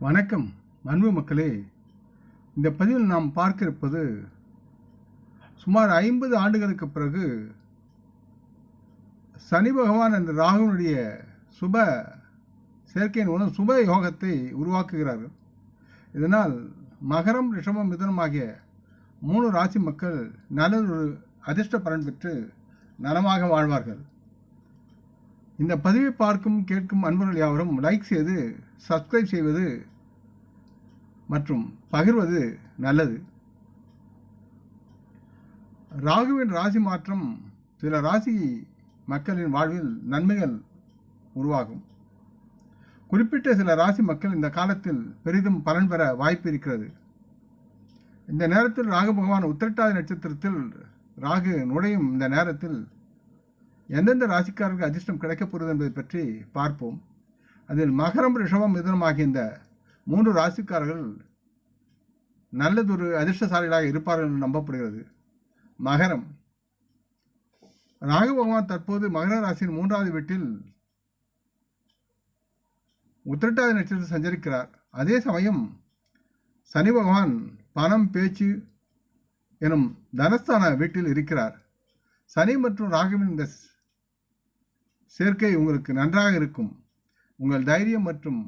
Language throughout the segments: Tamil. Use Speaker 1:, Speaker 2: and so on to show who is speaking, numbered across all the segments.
Speaker 1: வணக்கம் அன்பு மக்களே. இந்த பதிவில் நாம் பார்க்க இருப்பது சுமார் ஐம்பது ஆண்டுகளுக்கு பிறகு சனி பகவான் என்ற ராகுனுடைய சுப செயற்கையின் மூலம் சுப யோகத்தை உருவாக்குகிறார்கள் இதனால் மகரம் ரிஷமம் மிதனம் ஆகிய மூணு ராசி மக்கள் நல்லதொரு அதிர்ஷ்ட பலன் பெற்று நலமாக வாழ்வார்கள். இந்த பதிவை பார்க்கும் கேட்கும் அன்பர்கள் யாவரும் லைக் செய்து சப்ஸ்கிரைப் செய்வது மற்றும் பகிர்வது நல்லது. ராகுவின் ராசி மாற்றம் சில ராசி மக்களின் வாழ்வில் நன்மைகள் உருவாகும். குறிப்பிட்ட சில ராசி மக்கள் இந்த காலத்தில் பெரிதும் பலன் பெற வாய்ப்பு இருக்கிறது. இந்த நேரத்தில் ராகு பகவான் உத்திரட்டாதி நட்சத்திரத்தில் ராகு நுழையும் இந்த நேரத்தில் எந்தெந்த ராசிக்காரருக்கு அதிர்ஷ்டம் கிடைக்கப் போகிறது என்பதை பற்றி பார்ப்போம். அதில் மகரம் ரிஷபம் மிதனம் ஆகிய இந்த மூன்று ராசிக்காரர்கள் நல்லதொரு அதிர்ஷ்டசாலிகளாக இருப்பார்கள் என்று நம்பப்படுகிறது. மகரம். ராகு பகவான் தற்போது மகர ராசியின் மூன்றாவது வீட்டில் உத்திரட்டாதி நட்சத்திரத்தில் சஞ்சரிக்கிறார். அதே சமயம் சனி பகவான் பணம் பேச்சு எனும் தனஸ்தான வீட்டில் இருக்கிறார். சனி மற்றும் ராகுவின் இந்த சேர்க்கை உங்களுக்கு நன்றாக இருக்கும். உங்கள் தைரியம் மற்றும்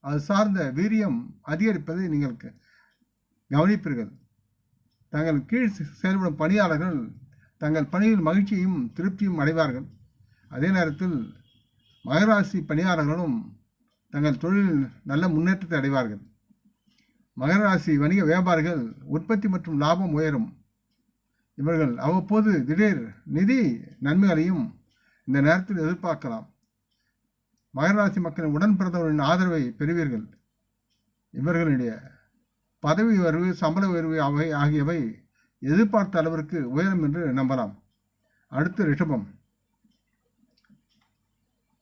Speaker 1: அது சார்ந்த வீரியம் அதிகரிப்பதை நீங்கள் கவனிப்பீர்கள். தங்கள் கீழ் செயல்படும் பணியாளர்கள் தங்கள் பணியில் மகிழ்ச்சியும் திருப்தியும் அடைவார்கள். அதே நேரத்தில் மகராசி பணியாளர்களும் தங்கள் தொழிலில் நல்ல முன்னேற்றத்தை அடைவார்கள். மகராசி வணிக வியாபாரிகள் உற்பத்தி மற்றும் லாபம் உயரும். இவர்கள் அவ்வப்போது திடீர் நிதி நன்மைகளையும் இந்த நேரத்தில் எதிர்பார்க்கலாம். மகராசி மக்களின் உடன் பிறந்தவர்களின் ஆதரவை பெறுவீர்கள். இவர்களுடைய பதவி உயர்வு சம்பள உயர்வு அவை ஆகியவை எதிர்பார்த்த அளவிற்கு உயரும் என்று நம்பலாம். அடுத்து ரிஷபம்.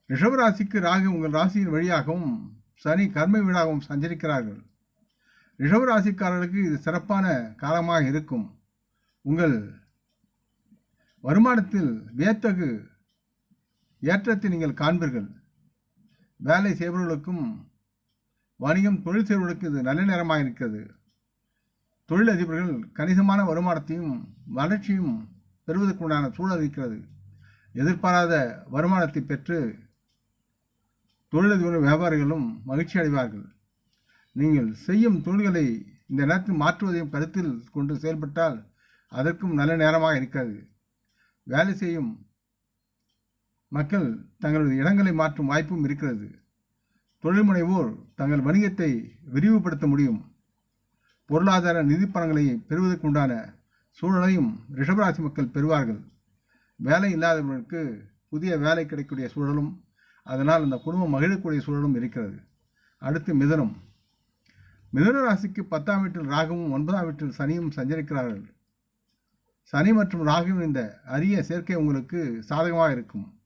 Speaker 1: ரிஷபராசிக்கு ராகு உங்கள் ராசியின் வழியாகவும் சனி கர்ம வீடாகவும் சஞ்சரிக்கிறார்கள். ரிஷபராசிக்காரர்களுக்கு இது சிறப்பான காலமாக இருக்கும். உங்கள் வருமானத்தில் வியத்தகு ஏற்றத்தை நீங்கள் காண்பீர்கள். வேலை செய்பவர்களுக்கும் வணிகம் தொழில் செய்பவர்களுக்கு இது நல்ல நேரமாக இருக்கிறது. தொழிலதிபர்கள் கணிசமான வருமானத்தையும் வளர்ச்சியும் பெறுவதற்குண்டான சூழல் இருக்கிறது. எதிர்பாராத வருமானத்தை பெற்று தொழிலதிபர் வியாபாரிகளும் மகிழ்ச்சி அடைவார்கள். நீங்கள் செய்யும் தொழில்களை இந்த நேரத்தில் மாற்றுவதையும் கருத்தில் கொண்டு செயல்பட்டால் அதற்கும் நல்ல நேரமாக இருக்காது வேலை செய்யும் மக்கள் தங்களது இடங்களை மாற்றும் வாய்ப்பும் இருக்கிறது. தொழில் முனைவோர் தங்கள் வணிகத்தை விரிவுபடுத்த முடியும். பொருளாதார நிதிப்பணங்களை பெறுவதற்குண்டான சூழலையும் ரிஷபராசி மக்கள் பெறுவார்கள். வேலை இல்லாதவர்களுக்கு புதிய வேலை கிடைக்கக்கூடிய சூழலும் அதனால் அந்த குடும்பம் மகிழக்கூடிய சூழலும் இருக்கிறது. அடுத்து மிதனம். மிதன ராசிக்கு பத்தாம் வீட்டில் ராகுவும் ஒன்பதாம் வீட்டில் சனியும் சஞ்சரிக்கிறார்கள். சனி மற்றும் ராகுவின் இந்த அரிய சேர்க்கை உங்களுக்கு சாதகமாக இருக்கும்.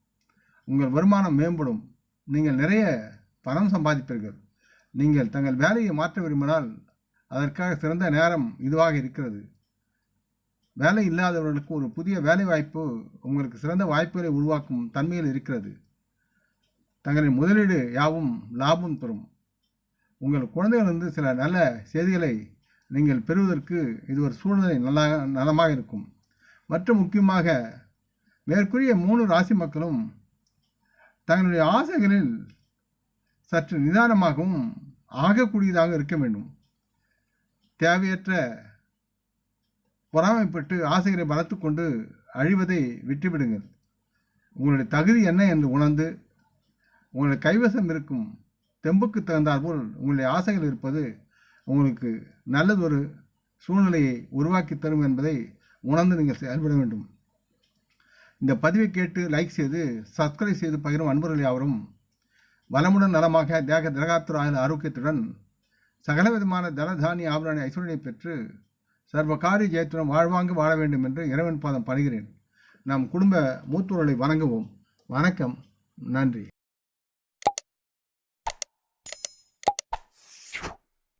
Speaker 1: உங்கள் வருமானம் மேம்படும். நீங்கள் நிறைய பணம் சம்பாதிப்பீர்கள். நீங்கள் தங்கள் வேலையை மாற்ற விரும்பினால் அதற்காக சிறந்த நேரம் இதுவாக இருக்கிறது. வேலை இல்லாதவர்களுக்கு ஒரு புதிய வேலை வாய்ப்பு உங்களுக்கு சிறந்த வாய்ப்புகளை உருவாக்கும் தன்மையில் இருக்கிறது. தங்களின் முதலீடு யாவும் லாபம் தரும். உங்கள் குழந்தைகளிருந்து சில நல்ல செய்திகளை நீங்கள் பெறுவதற்கு இது ஒரு சூழ்நிலை நல்லா நலமாக இருக்கும். மற்றும் முக்கியமாக மேற்கூறிய மூணு ராசி மக்களும் தங்களுடைய ஆசைகளில் சற்று நிதானமாகவும் ஆகக்கூடியதாக இருக்க வேண்டும். தேவையற்ற பொறாமைப்பட்டு ஆசைகளை வளர்த்து கொண்டு அழிவதை விட்டுவிடுங்கள். உங்களுடைய தகுதி என்ன என்று உணர்ந்து உங்களுடைய கைவசம் இருக்கும் தெம்புக்கு தகுந்தாற்போல் உங்களுடைய ஆசைகள் இருப்பது உங்களுக்கு நல்லதொரு சூழ்நிலையை உருவாக்கி தரும் என்பதை உணர்ந்து நீங்கள் செயல்பட வேண்டும். இந்த பதிவை கேட்டு லைக் செய்து சப்ஸ்கிரைப் செய்து பகிரும் அன்பர்கள் யாவரும் வளமுடன் நலமாக தேக திரகாத்துர ஆரோக்கியத்துடன் சகலவிதமான தனதானிய ஆபரண ஐஸ்வர்யை பெற்று சர்வகாரி ஜெயத்துடன் வாழ்வாங்கு வாழ வேண்டும் என்று இறைவன் பாதம் பணிகிறேன். நம் குடும்ப மூத்தோர்களை வணங்குவோம். வணக்கம். நன்றி.